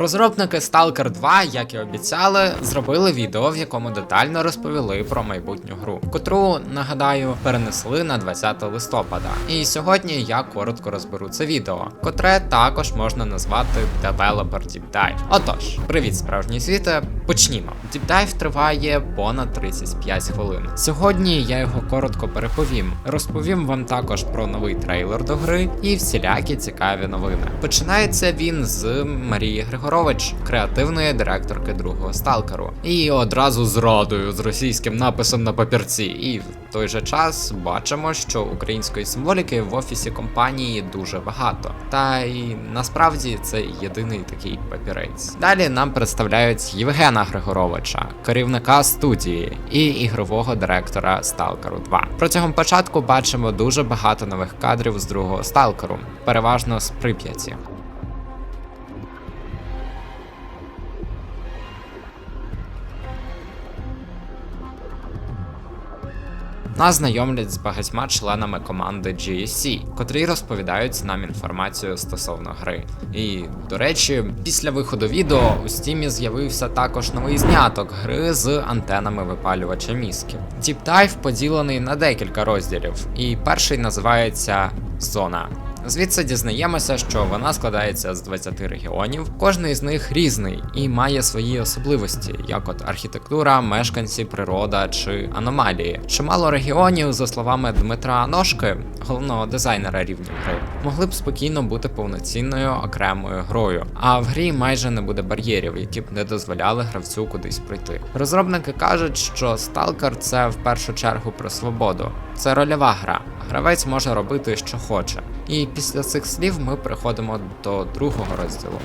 Розробники Stalker 2, як і обіцяли, зробили відео, в якому детально розповіли про майбутню гру, котру, нагадаю, перенесли на 20 листопада. І сьогодні я коротко розберу це відео, котре також можна назвати Developer Deep Dive. Отож, привіт, справжній світе. Почнімо. Deep Dive триває понад 35 хвилин. Сьогодні я його коротко переповім. Розповім вам також про новий трейлер до гри і всілякі цікаві новини. Починається він з Марії Григорович, креативної директорки другого сталкеру, і одразу з радою з російським написом на папірці. І в той же час бачимо, що української символіки в офісі компанії дуже багато. Та й насправді це єдиний такий папірець. Далі нам представляють Євгена Григоровича, керівника студії і ігрового директора Сталкеру 2. Протягом початку бачимо дуже багато нових кадрів з другого сталкеру, переважно з Прип'яті. Нас знайомлять з багатьма членами команди GSC, котрі розповідають нам інформацію стосовно гри. І, до речі, після виходу відео у стімі з'явився також новий зняток гри з антенами випалювача. Deep Dive поділений на декілька розділів, і перший називається Зона. Звідси дізнаємося, що вона складається з 20 регіонів. Кожний з них різний і має свої особливості, як от архітектура, мешканці, природа чи аномалії. Чимало регіонів, за словами Дмитра Аношки, головного дизайнера рівнів гри, могли б спокійно бути повноцінною окремою грою. А в грі майже не буде бар'єрів, які б не дозволяли гравцю кудись пройти. Розробники кажуть, що Stalker – це в першу чергу про свободу. Це рольова гра. Гравець може робити, що хоче. І після цих слів ми приходимо до другого розділу.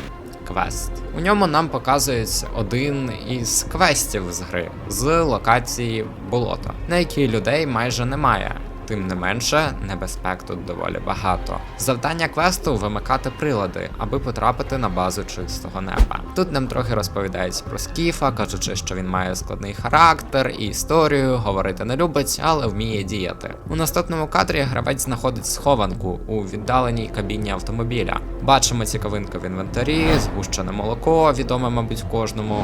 Квест. У ньому нам показують один із квестів з гри з локації болото, на якій людей майже немає. Тим не менше, небезпек тут доволі багато. Завдання квесту вимикати прилади, аби потрапити на базу чистого неба. Тут нам трохи розповідають про Скіфа, кажучи, що він має складний характер і історію, говорити не любить, але вміє діяти. У наступному кадрі гравець знаходить схованку у віддаленій кабіні автомобіля. Бачимо цікавинку в інвентарі, згущене молоко, відоме, мабуть, кожному,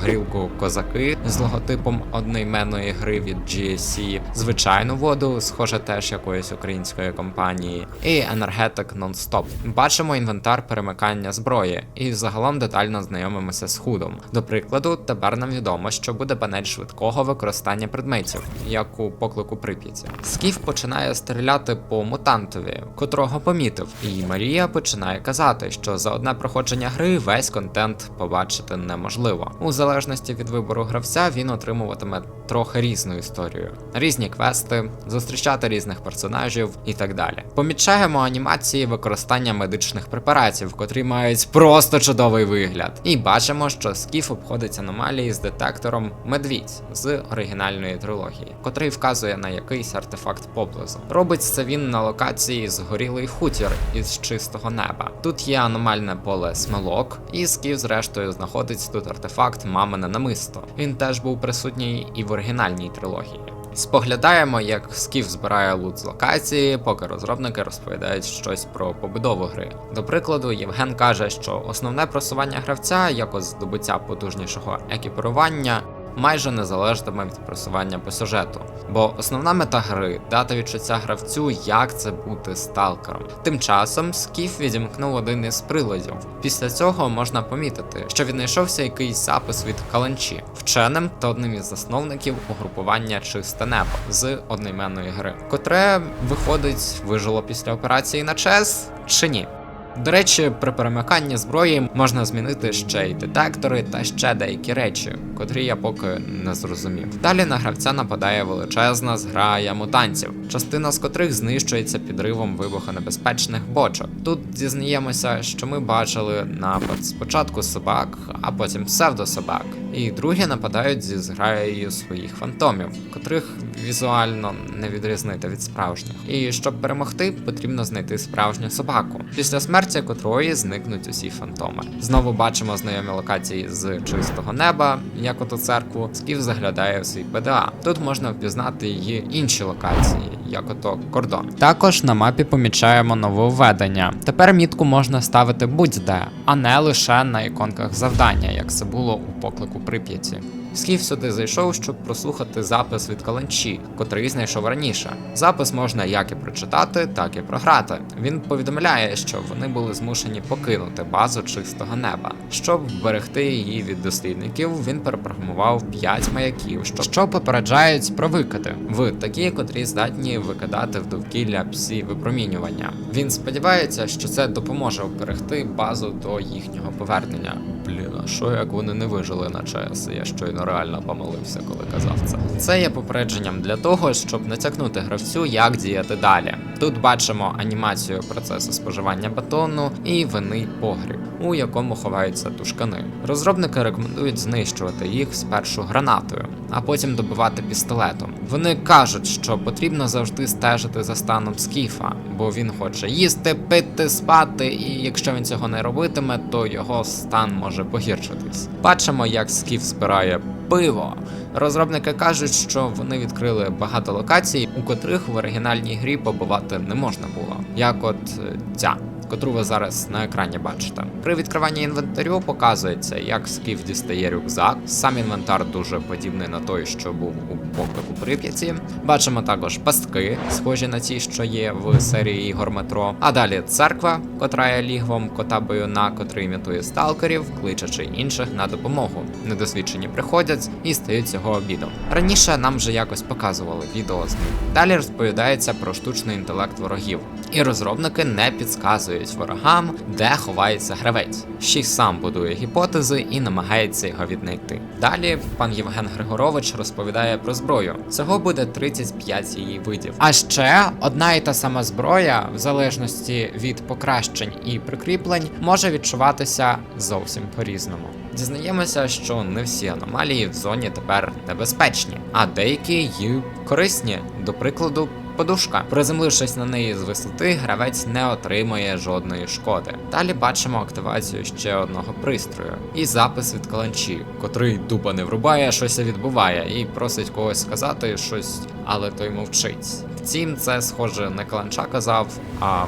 грілку козаки з логотипом одноіменної гри від GSC, звичайну воду, схоже теж якоїсь української компанії, і енергетик нон-стоп. Бачимо інвентар перемикання зброї, і загалом детально знайомимося з худом. До прикладу, тепер нам відомо, що буде панель швидкого використання предметів, як у поклику Прип'яті. Скіф починає стріляти по мутантові, котрого помітив, і Марія починає казати, що за одне проходження гри весь контент побачити неможливо. У залежності від вибору гравця він отримуватиме трохи різну історію, різні квести, зустрічати різних персонажів і так далі. Помічаємо анімації використання медичних препаратів, котрі мають просто чудовий вигляд. І бачимо, що Скіф обходить аномалії з детектором Медвідь з оригінальної трилогії, котрий вказує на якийсь артефакт поблизу. Робить це він на локації згорілий хутір із чистого неба. Тут є аномальне поле смелок, і Скіф, зрештою, знаходить тут артефакт мамине намисто. Він теж був присутній і в оригінальній трилогії. Споглядаємо, як Скіф збирає лут з локації, поки розробники розповідають щось про побудову гри. До прикладу, Євген каже, що основне просування гравця, якось здобуття потужнішого екіпірування, майже не залежатиме від просування по сюжету. Бо основна мета гри дати відчуття гравцю, як це бути сталкером. Тим часом Скіф відімкнув один із приладів. Після цього можна помітити, що віднайшовся якийсь запис від каланчі, вченим та одним із засновників угрупування Чисте небо з одноіменної гри, котре виходить вижило після операції на ЧЕС чи ні. До речі, при перемиканні зброї можна змінити ще й детектори та ще деякі речі, котрі я поки не зрозумів. Далі на гравця нападає величезна зграя мутантів, частина з котрих знищується підривом вибухонебезпечних бочок. Тут дізнаємося, що ми бачили напад спочатку собак, а потім псевдособак. І другі нападають зі зграєю своїх фантомів, котрих візуально не відрізнити від справжніх. І щоб перемогти, потрібно знайти справжню собаку. Після смерті карті котрої зникнуть усі фантоми. Знову бачимо знайомі локації з чистого неба, як ото церкву. Скіф заглядає в свій ПДА. Тут можна впізнати її інші локації, як ото кордон. Також на мапі помічаємо нововведення. Тепер мітку можна ставити будь-де, а не лише на іконках завдання, як це було у поклику Прип'яті. Скіф сюди зайшов, щоб прослухати запис від каланчі, котрий знайшов раніше. Запис можна як і прочитати, так і програти. Він повідомляє, що вони були змушені покинути базу чистого неба. Щоб вберегти її від дослідників, він перепрограмував 5 маяків, що, попереджають про викиди в такі, котрі здатні викидати в довкілля псі випромінювання. Він сподівається, що це допоможе вберегти базу до їхнього повернення. Блін, а що як вони не вижили на ЧС? Я щойно реально помилився, коли казав це. Це є попередженням для того, щоб натякнути гравцю, як діяти далі. Тут бачимо анімацію процесу споживання батону і винний погріб, у якому ховаються тушкани. Розробники рекомендують знищувати їх спершу гранатою, а потім добивати пістолетом. Вони кажуть, що потрібно завжди стежити за станом скіфа, бо він хоче їсти, пити, спати, і якщо він цього не робитиме, то його стан може погіршитись. Бачимо, як скіф збирає пиво. Розробники кажуть, що вони відкрили багато локацій, у котрих в оригінальній грі побувати не можна було, як от е, ця. Котру ви зараз на екрані бачите. При відкриванні інвентарю показується, як скіф дістає рюкзак. Сам інвентар дуже подібний на той, що був у поклику Прип'яті. Бачимо також пастки, схожі на ті, що є в серії ігор метро. А далі церква, котра є лігвом кота Баюна, котрий імітує сталкерів, кличачи інших на допомогу. Недосвідчені приходять і стають цього обідом. Раніше нам вже якось показували відео з ним. Далі розповідається про штучний інтелект ворогів, і розробники не підказують ворогам, де ховається гравець. Ще й сам будує гіпотези і намагається його віднайти. Далі пан Євген Григорович розповідає про зброю. Цього буде 35 її видів. А ще одна і та сама зброя, в залежності від покращень і прикріплень, може відчуватися зовсім по-різному. Дізнаємося, що не всі аномалії в зоні тепер небезпечні, а деякі й корисні, до прикладу. Подушка, приземлившись на неї з висоти, гравець не отримує жодної шкоди. Далі бачимо активацію ще одного пристрою і запис від каланчі, котрий дуба не врубає, щось відбуває, і просить когось сказати щось, але той мовчить. Втім, це схоже не каланча казав, а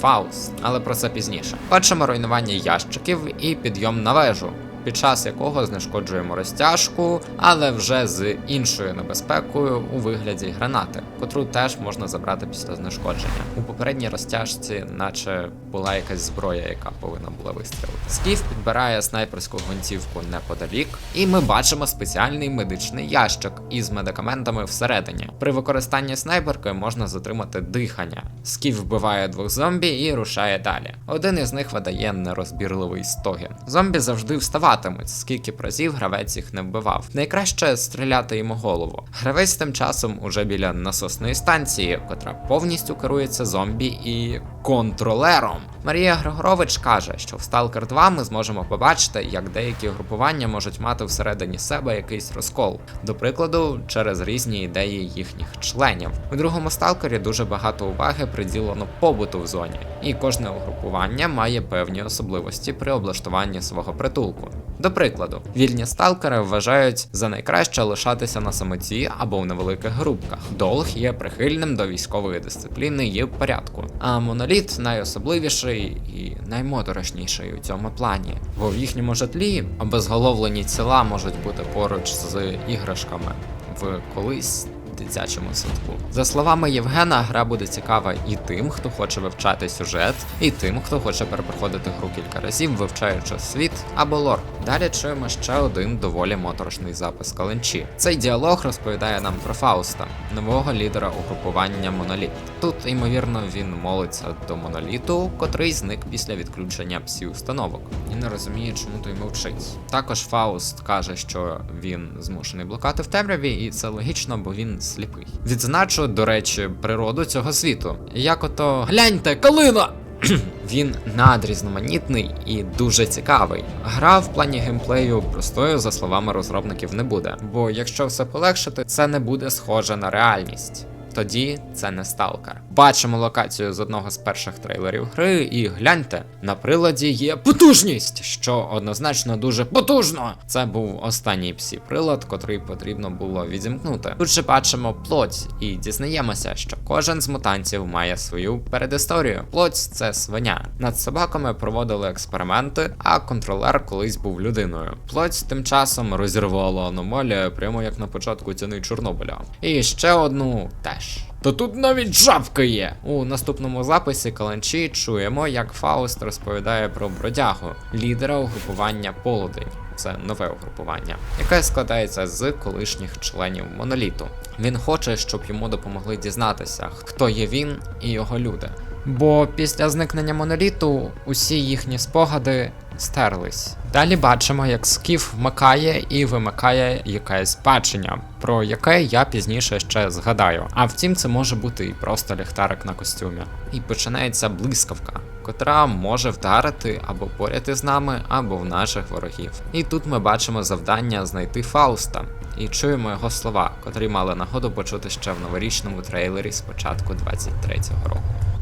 Фауст, але про це пізніше. Бачимо руйнування ящиків і підйом на вежу. Під час якого знешкоджуємо розтяжку, але вже з іншою небезпекою у вигляді гранати, котру теж можна забрати після знешкодження. У попередній розтяжці, наче була якась зброя, яка повинна була вистрілити. Скіф підбирає снайперську гвинтівку неподалік, і ми бачимо спеціальний медичний ящик із медикаментами всередині. При використанні снайперки можна затримати дихання. Скіф вбиває двох зомбі і рушає далі. Один із них видає нерозбірливий стогін. Зомбі завжди вставатимуть, скільки б разів гравець їх не вбивав. Найкраще стріляти йому голову. Гравець тим часом уже біля насосної станції, котра повністю керується зомбі і контролером. Марія Григорович каже, що в Stalker 2 ми зможемо побачити, як деякі групування можуть мати всередині себе якийсь розкол, до прикладу, через різні ідеї їхніх членів. У другому сталкері дуже багато уваги приділено побуту в зоні, і кожне угрупування має певні особливості при облаштуванні свого притулку. До прикладу, вільні сталкери вважають за найкраще лишатися на самоті або в невеликих групках. Долг є прихильним до військової дисципліни і порядку. А моноліт найособливіший і наймоторошніший у цьому плані. Бо в їхньому житлі обезголовлені тіла можуть бути поруч з іграшками в колись дитячому садку. За словами Євгена, гра буде цікава і тим, хто хоче вивчати сюжет, і тим, хто хоче перепроходити гру кілька разів, вивчаючи світ або лор. Далі чуємо ще один доволі моторошний запис каленчі. Цей діалог розповідає нам про Фауста, нового лідера угрупування Моноліт. Тут, ймовірно, він молиться до моноліту, котрий зник після відключення псі установок і не розуміє, чому той мовчить. Також Фауст каже, що він змушений блукати в темряві, і це логічно, бо він сліпий. Відзначу, до речі, природу цього світу. Як ото гляньте, калина! Він надрізноманітний і дуже цікавий. Гра в плані геймплею простою, за словами розробників, не буде. Бо якщо все полегшити, це не буде схоже на реальність. Тоді це не сталкер. Бачимо локацію з одного з перших трейлерів гри, і гляньте, на приладі є потужність, що однозначно дуже потужно. Це був останній псі прилад, котрий потрібно було відімкнути. Тут же бачимо плоть і дізнаємося, що кожен з мутантів має свою передісторію. Плоть це свиня. Над собаками проводили експерименти, а контролер колись був людиною. Плоть тим часом розірвала аномалія, прямо як на початку ціни Чорнобиля. І ще одну теж. То тут навіть жабка є. У наступному записі Каланчі чуємо, як Фауст розповідає про бродягу, лідера угрупування Полудень. Це нове угрупування, яке складається з колишніх членів моноліту. Він хоче, щоб йому допомогли дізнатися, хто є він і його люди. Бо після зникнення моноліту усі їхні спогади стерлись. Далі бачимо, як Скіф вмикає і вимикає якесь бачення, про яке я пізніше ще згадаю. А втім, це може бути і просто ліхтарик на костюмі. І починається блискавка, котра може вдарити або поряд із нами, або в наших ворогів. І тут ми бачимо завдання знайти Фауста. І чуємо його слова, котрі мали нагоду почути ще в новорічному трейлері з початку 23-го року.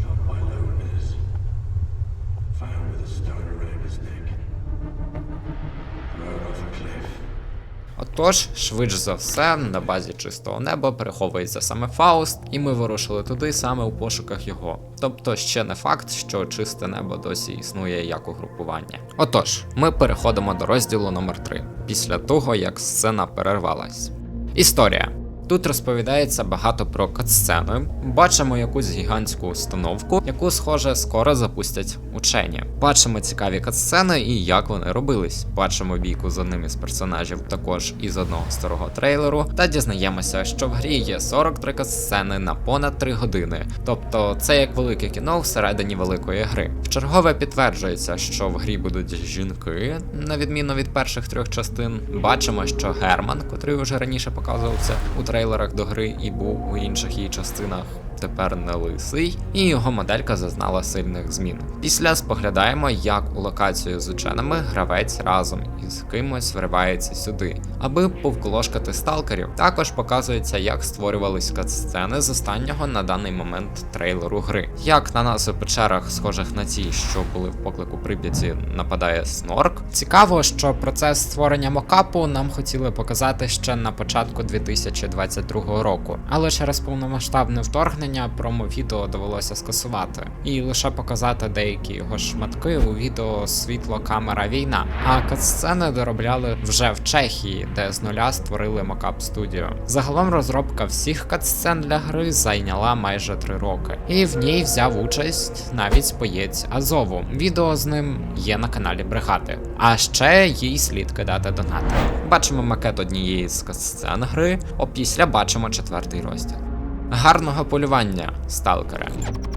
Отож, швидше за все, на базі чистого неба переховується саме Фауст, і ми вирушили туди саме у пошуках його. Тобто ще не факт, що чисте небо досі існує як угрупування. Отож, ми переходимо до розділу номер 3 після того, як сцена перервалась. Історія. Тут розповідається багато про катсцени. Бачимо якусь гігантську установку, яку, схоже, скоро запустять учені. Бачимо цікаві катсцени і як вони робились. Бачимо бійку з одним із персонажів також із одного старого трейлеру, та дізнаємося, що в грі є 43 катсцени на понад 3 години. Тобто це як велике кіно всередині великої гри. Вчергове підтверджується, що в грі будуть жінки, на відміну від перших трьох частин. Бачимо, що Герман, котрий вже раніше показувався у трейлерах до гри і був у інших її частинах. Тепер не лисий, і його моделька зазнала сильних змін. Після споглядаємо, як у локацію з ученими гравець разом із кимось вривається сюди, аби повколошкати сталкерів. Також показується, як створювались катсцени з останнього на даний момент трейлеру гри. Як на нас у печерах, схожих на ті, що були в поклику Прип'яті, нападає снорк. Цікаво, що процес створення мокапу нам хотіли показати ще на початку 2022 року, але через повномасштабне вторгнення промо-відео довелося скасувати і лише показати деякі його шматки у відео світло, камера, війна. А катсцени доробляли вже в Чехії, де з нуля створили мокап студію. Загалом розробка всіх катсцен для гри зайняла майже 3 роки, і в ній взяв участь навіть боєць Азову. Відео з ним є на каналі Бригади. А ще їй слід кидати донати. Бачимо макет однієї з катсцен гри, опісля бачимо четвертий розділ. Гарного полювання, сталкере.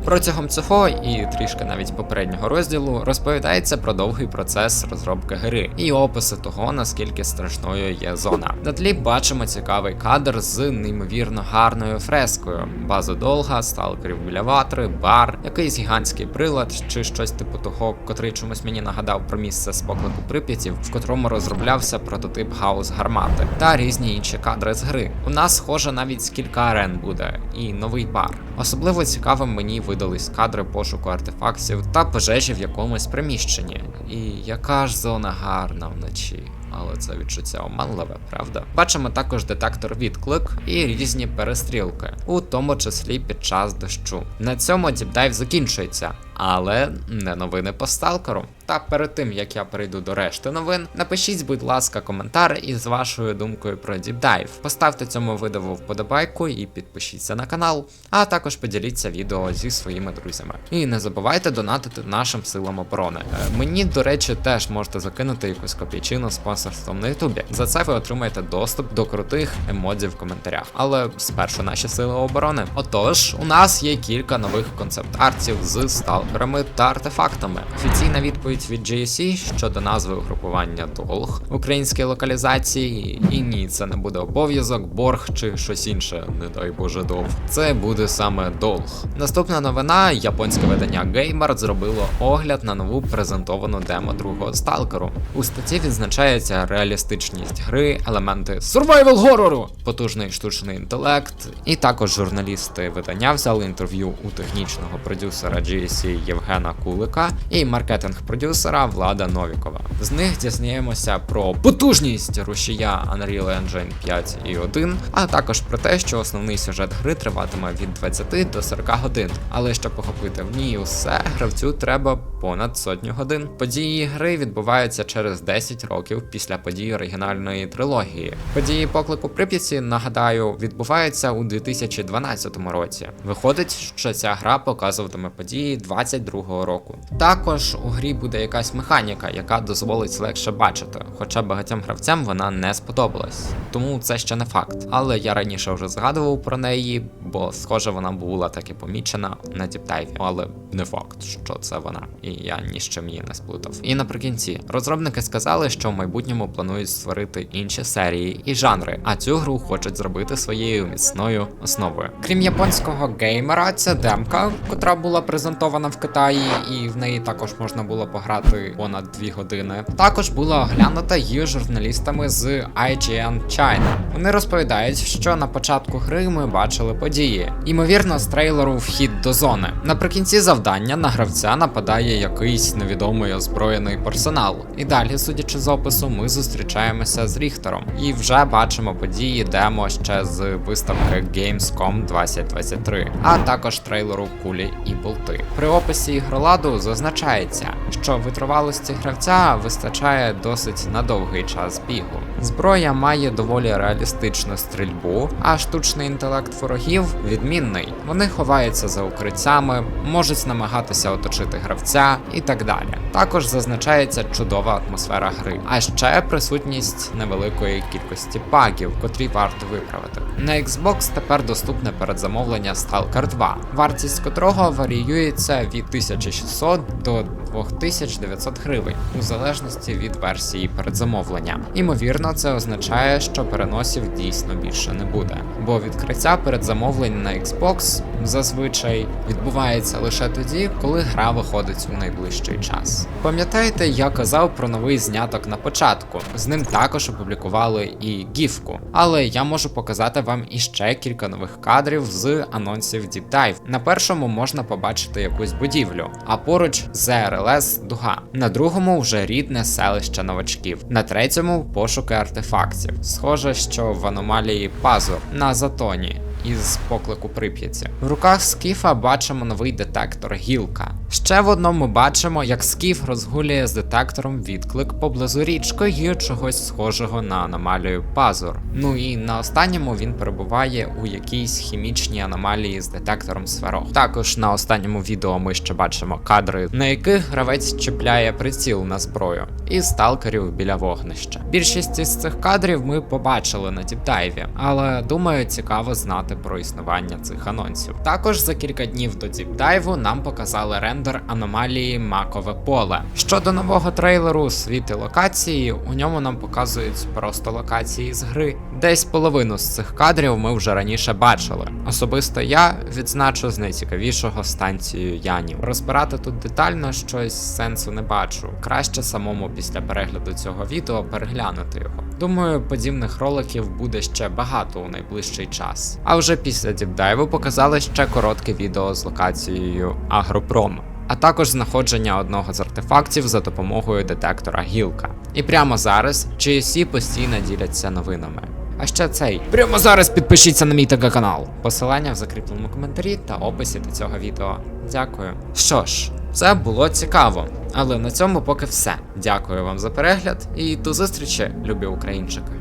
Протягом цього і трішки навіть попереднього розділу розповідається про довгий процес розробки гри і описи того, наскільки страшною є зона. На тлі бачимо цікавий кадр з неймовірно гарною фрескою: база долга, сталкерів біля ватри, бар, якийсь гігантський прилад чи щось типу того, котрий чомусь мені нагадав про місце з поклику Прип'ятів, в котрому розроблявся прототип гаус гармати, та різні інші кадри з гри. У нас схоже навіть кілька арен буде і новий бар. Особливо цікавим мені видались кадри пошуку артефактів та пожежі в якомусь приміщенні. І яка ж зона гарна вночі. Але це відчуття оманливе, правда? Бачимо також детектор відклик і різні перестрілки, у тому числі під час дощу. На цьому діпдайв закінчується, але не новини по сталкеру. Та перед тим як я перейду до решти новин, напишіть, будь ласка, коментар із вашою думкою про діпдайв. Поставте цьому відео вподобайку і підпишіться на канал, а також поділіться відео зі своїми друзями. І не забувайте донатити нашим силам оборони. Е, Мені, до речі, теж можете закинути якусь копійчину спонсорством на Ютубі. За це ви отримаєте доступ до крутих емодзів в коментарях. Але спершу наші сили оборони. Отож, у нас є кілька нових концепт-артів з сталкерами та артефактами. Офіційна відповідь від GSC щодо назви угрупування Долг в українській локалізації. І ні, це не буде обов'язок, борг чи щось інше, не дай Боже долг. Це буде саме долг. Наступна новина: японське видання Gamer зробило огляд на нову презентовану демо другого сталкеру. У статті відзначається реалістичність гри, елементи survival горору, потужний штучний інтелект, і також журналісти видання взяли інтерв'ю у технічного продюсера GSC Євгена Кулика і маркетинг-продюсера Влада Новікова. З них дізнаємося про потужність рушія Unreal Engine 5 і 1, а також про те, що основний сюжет гри триватиме від 20 до 40 годин. Але щоб охопити в ній усе, гравцю треба понад сотню годин. Події гри відбуваються через 10 років після подій оригінальної трилогії. Події поклику Прип'яті, нагадаю, відбуваються у 2012 році. Виходить, що ця гра показуватиме події 22-го року. Також у грі буде якась механіка, яка дозволить легше бачити, хоча багатьом гравцям вона не сподобалась. Тому це ще не факт. Але я раніше вже згадував про неї, бо схоже вона була таки помічена на діптайві. Але не факт, що це вона, і я ні з чим її не сплутав. І наприкінці розробники сказали, що в майбутньому планують створити інші серії і жанри, а цю гру хочуть зробити своєю міцною основою. Крім японського геймера, це демка, котра була презентована в Китаї, і в неї також можна було пограти понад 2 години. Також була оглянута її журналістами з IGN China. Вони розповідають, що на початку гри ми бачили події. Ймовірно, з трейлеру вхід до зони. Наприкінці завдання на гравця нападає якийсь невідомий озброєний персонал. І далі, судячи з опису, ми зустрічаємося з Ріхтером і вже бачимо події демо ще з виставки Gamescom 2023, а також трейлеру Кулі і болти. При описі ігроладу зазначається, що витривалості гравця вистачає досить на довгий час бігу. Зброя має доволі реалістичну стрільбу, а штучний інтелект ворогів відмінний. Вони ховаються за укриттями, можуть намагатися оточити гравця і так далі. Також зазначається чудова атмосфера гри, а ще присутність невеликої кількості багів, котрі варто виправити. На Xbox тепер доступне передзамовлення Stalker 2, вартість котрого варіюється від 1600 до 2900 гривень, у залежності від версії передзамовлення. Імовірно, це означає, що переносів дійсно більше не буде, бо відкриття передзамовлень на Xbox зазвичай відбувається лише тоді, коли гра виходить у найближчий час. Пам'ятаєте, я казав про новий зняток на початку. З ним також опублікували і гіфку, але я можу показати вам іще кілька нових кадрів з анонсів Deep Dive. На першому можна побачити якусь будівлю, а поруч ЗРЛС дуга. На другому вже рідне селище новачків. На третьому пошуки артефактів. Схоже, що в аномалії Пазур на Затоні. Із поклику Прип'яті. В руках Скіфа бачимо новий детектор гілка. Ще в одному бачимо, як Скіф розгулює з детектором відклик поблизу річки і чогось схожого на аномалію Пазур. Ну і на останньому він перебуває у якійсь хімічній аномалії з детектором сферох. Також на останньому відео ми ще бачимо кадри, на яких гравець чіпляє приціл на зброю, і сталкерів біля вогнища. Більшість із цих кадрів ми побачили на діпдайві, але думаю, цікаво знати про існування цих анонсів. Також за кілька днів до діпдайву нам показали рендер аномалії Макове поле. Щодо нового трейлеру світи локації, у ньому нам показують просто локації з гри. Десь половину з цих кадрів ми вже раніше бачили. Особисто я відзначу з найцікавішого станцію Янів. Розбирати тут детально щось сенсу не бачу. Краще самому після перегляду цього відео переглянути його. Думаю, подібних роликів буде ще багато у найближчий час. А вже після діпдайву показали ще коротке відео з локацією Агропром. А також знаходження одного з артефактів за допомогою детектора гілка. І прямо зараз GSC постійно діляться новинами. А ще цей. Прямо зараз підпишіться на мій ТГ канал. Посилання в закріпленому коментарі та описі до цього відео. Дякую. Що ж, це було цікаво. Але на цьому поки все. Дякую вам за перегляд і до зустрічі, любі українчики.